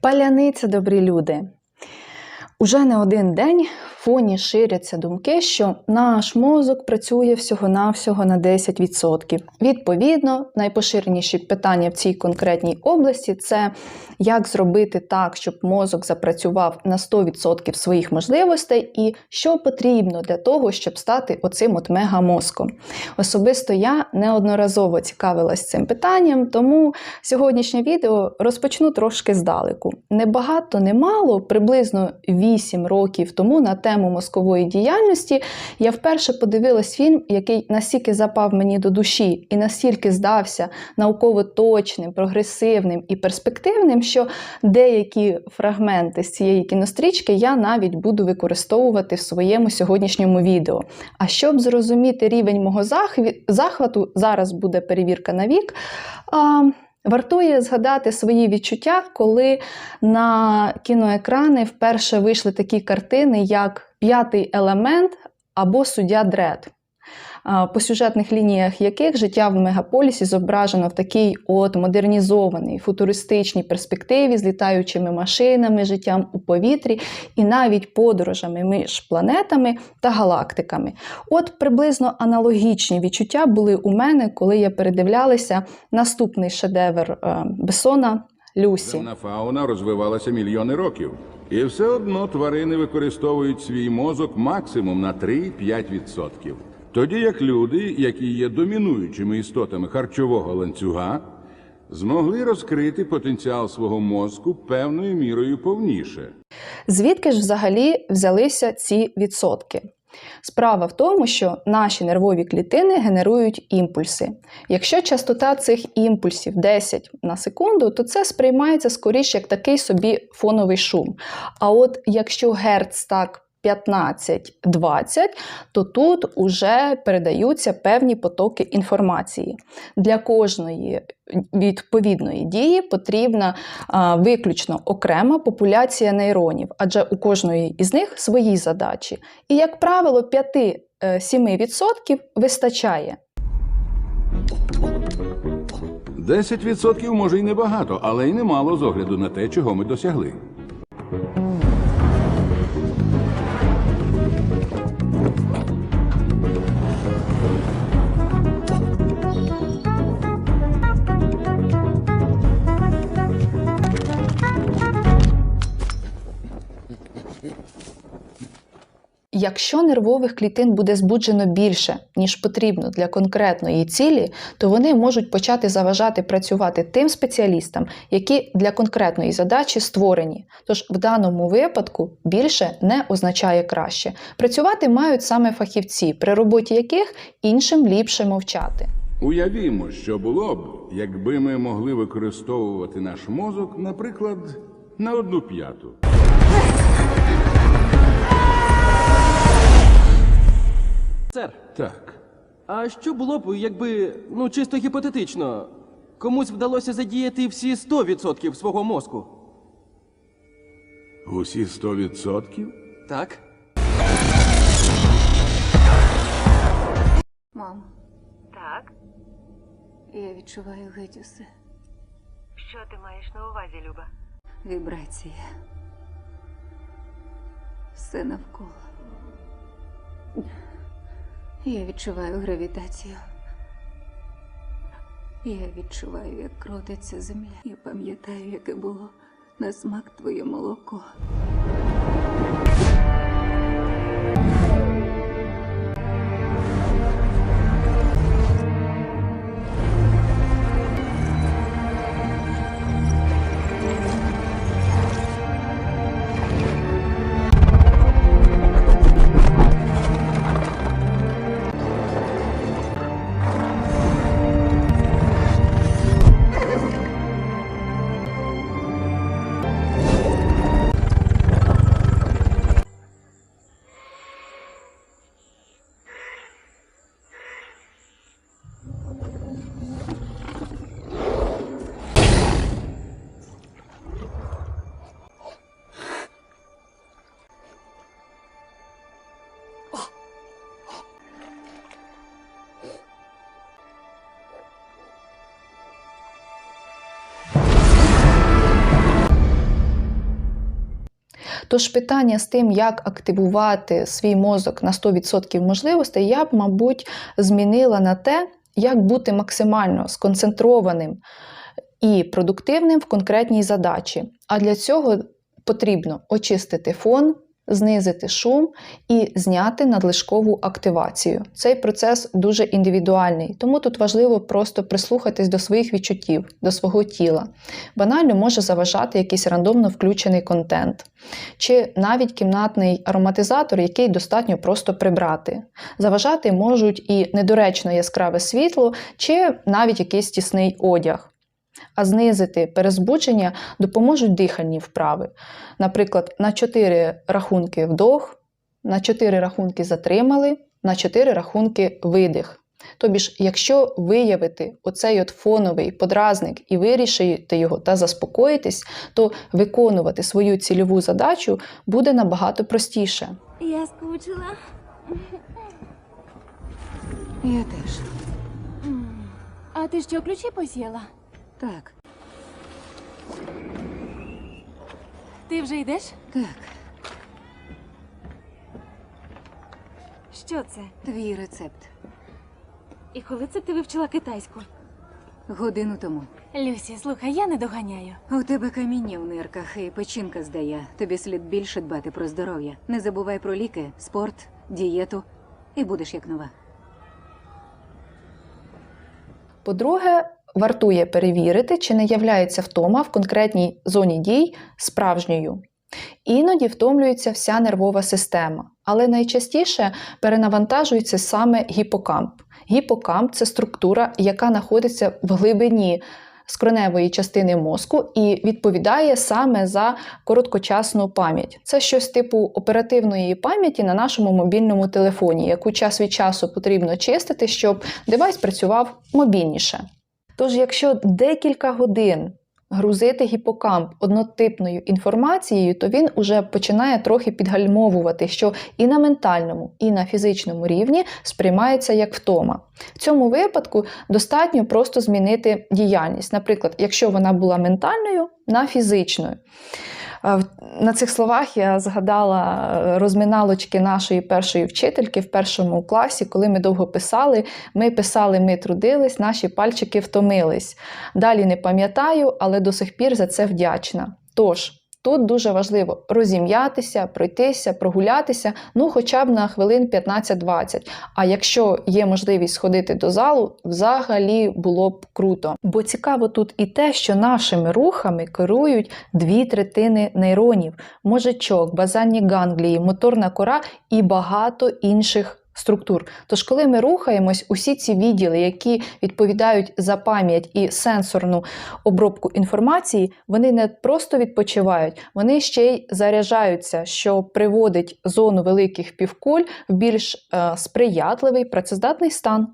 Паляниця, добрі люди. Уже не один день фоні ширяться думки, що наш мозок працює всього-навсього на 10%. Відповідно, найпоширеніші питання в цій конкретній області це як зробити так, щоб мозок запрацював на 100% своїх можливостей, і що потрібно для того, щоб стати оцим от мегамозком. Особисто я неодноразово цікавилась цим питанням, тому сьогоднішнє відео розпочну трошки здалеку. Небагато, немало, приблизно 8 років тому на тему мозкової діяльності я вперше подивилась фільм, який настільки запав мені до душі і настільки здався науково точним, прогресивним і перспективним, що деякі фрагменти з цієї кінострічки я навіть буду використовувати в своєму сьогоднішньому відео. А щоб зрозуміти рівень мого захвату, зараз буде перевірка на вік. Вартує згадати свої відчуття, коли на кіноекрани вперше вийшли такі картини, як П'ятий елемент або Суддя Дред, по сюжетних лініях яких життя в мегаполісі зображено в такій от модернізованій, футуристичній перспективі з літаючими машинами, життям у повітрі і навіть подорожами між планетами та галактиками. От приблизно аналогічні відчуття були у мене, коли я передивлялася наступний шедевр е, Бесона Люсі. Фауна розвивалася мільйони років. І все одно тварини використовують свій мозок максимум на 3-5%. Тоді як люди, які є домінуючими істотами харчового ланцюга, змогли розкрити потенціал свого мозку певною мірою повніше. Звідки ж взагалі взялися ці відсотки? Справа в тому, що наші нервові клітини генерують імпульси. Якщо частота цих імпульсів 10 на секунду, то це сприймається скоріше як такий собі фоновий шум. А от якщо герц так 15-20, то тут уже передаються певні потоки інформації. Для кожної відповідної дії потрібна виключно окрема популяція нейронів, адже у кожної із них свої задачі. І, як правило, 5-7% вистачає. 10% може й небагато, але й немало з огляду на те, чого ми досягли. Якщо нервових клітин буде збуджено більше, ніж потрібно для конкретної цілі, то вони можуть почати заважати працювати тим спеціалістам, які для конкретної задачі створені. Тож в даному випадку більше не означає краще. Працювати мають саме фахівці, при роботі яких іншим ліпше мовчати. Уявімо, що було б, якби ми могли використовувати наш мозок, наприклад, на одну п'яту. Сер, Так. а що було б, якби, ну чисто гіпотетично, комусь вдалося задіяти всі 100% свого мозку? Усі 100%? Так? Мамо, Так, я відчуваю геть усе. що ти маєш на увазі, Люба? Вібрація. Все навколо. Я відчуваю гравітацію. Я відчуваю, як крутиться земля. Я пам'ятаю, яке було на смак твоє молоко. Тож питання з тим, як активувати свій мозок на 100% можливостей, я б, мабуть, змінила на те, як бути максимально сконцентрованим і продуктивним в конкретній задачі. А для цього потрібно очистити фон, знизити шум і зняти надлишкову активацію. Цей процес дуже індивідуальний, тому тут важливо просто прислухатись до своїх відчуттів, до свого тіла. Банально може заважати якийсь рандомно включений контент, чи навіть кімнатний ароматизатор, який достатньо просто прибрати. Заважати можуть і недоречно яскраве світло, чи навіть якийсь тісний одяг. А знизити перезбудження допоможуть дихальні вправи. Наприклад, на 4 рахунки вдох, на 4 рахунки затримали, на 4 рахунки видих. Тобі ж, якщо виявити оцей от фоновий подразник і вирішити його та заспокоїтись, то виконувати свою цільову задачу буде набагато простіше. Я скучила. Я теж. А ти що, ключі посіяла? Так, Ти вже йдеш? так. Що це? Твій рецепт. І коли це ти вивчила китайську? Годину тому. Люсі, слухай, я не доганяю. У тебе каміння в нирках і печінка здає. Тобі слід більше дбати про здоров'я. Не забувай про ліки, спорт, дієту і будеш як нова. По-друге, вартує перевірити, чи не являється втома в конкретній зоні дій справжньою. Іноді втомлюється вся нервова система, але найчастіше перенавантажується саме гіпокамп. Гіпокамп це структура, яка знаходиться в глибині скроневої частини мозку і відповідає саме за короткочасну пам'ять. Це щось типу оперативної пам'яті на нашому мобільному телефоні, яку час від часу потрібно чистити, щоб девайс працював мобільніше. Тож, якщо декілька годин грузити гіпокамп однотипною інформацією, то він уже починає трохи підгальмовувати, що і на ментальному, і на фізичному рівні сприймається як втома. В цьому випадку достатньо просто змінити діяльність. Наприклад, якщо вона була ментальною, на фізичною. Е, На цих словах я згадала е, розминалочки нашої першої вчительки в першому класі, коли ми довго писали. Ми писали, ми трудились, наші пальчики втомились. Далі не пам'ятаю, але до сих пір за це вдячна. Тож. Тут дуже важливо розім'ятися, пройтися, прогулятися, ну хоча б на хвилин 15-20. А якщо є можливість сходити до залу, взагалі було б круто. Бо цікаво тут і те, що нашими рухами керують дві третини нейронів: мозжечок, базальні ганглії, моторна кора і багато інших. Структур. Тож, коли ми рухаємось, усі ці відділи, які відповідають за пам'ять і сенсорну обробку інформації, вони не просто відпочивають, вони ще й заряджаються, що приводить зону великих півкуль в більш е, сприятливий працездатний стан.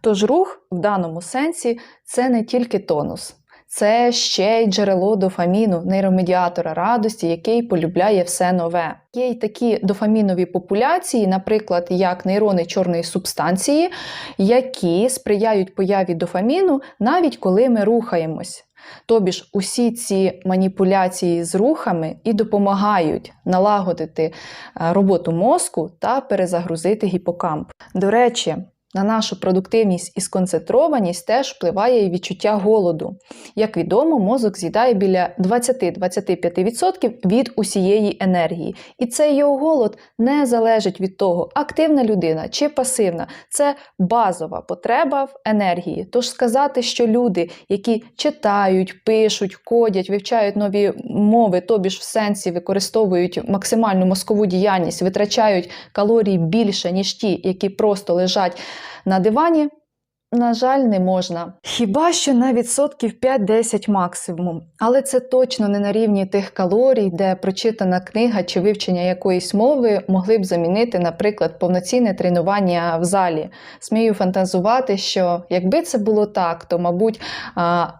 Тож рух в даному сенсі це не тільки тонус. Це ще й джерело дофаміну, нейромедіатора радості, який полюбляє все нове. Є й такі дофамінові популяції, наприклад, як нейрони чорної субстанції, які сприяють появі дофаміну навіть коли ми рухаємось. Тобі ж усі ці маніпуляції з рухами і допомагають налагодити е, роботу мозку та перезагрузити гіпокамп. До речі, на нашу продуктивність і сконцентрованість теж впливає і відчуття голоду. Як відомо, мозок з'їдає біля 20-25% від усієї енергії. І цей його голод не залежить від того, активна людина чи пасивна. Це базова потреба в енергії. Тож сказати, що люди, які читають, пишуть, кодять, вивчають нові мови, тобі ж в сенсі використовують максимальну мозкову діяльність, витрачають калорій більше, ніж ті, які просто лежать на дивані, на жаль, не можна. Хіба що на відсотків 5-10 максимум. Але це точно не на рівні тих калорій, де прочитана книга чи вивчення якоїсь мови могли б замінити, наприклад, повноцінне тренування в залі. Смію фантазувати, що якби це було так, то, мабуть,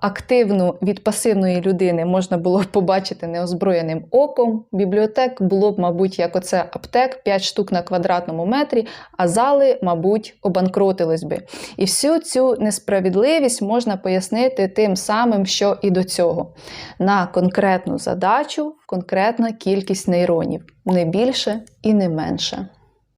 активну від пасивної людини можна було б побачити неозброєним оком. Бібліотек було б, мабуть, як оце аптек, 5 штук на квадратному метрі, а зали, мабуть, обанкротились би. І всю цю несправедливість можна пояснити тим самим, що і до цього. На конкретну задачу конкретна кількість нейронів, не більше і не менше.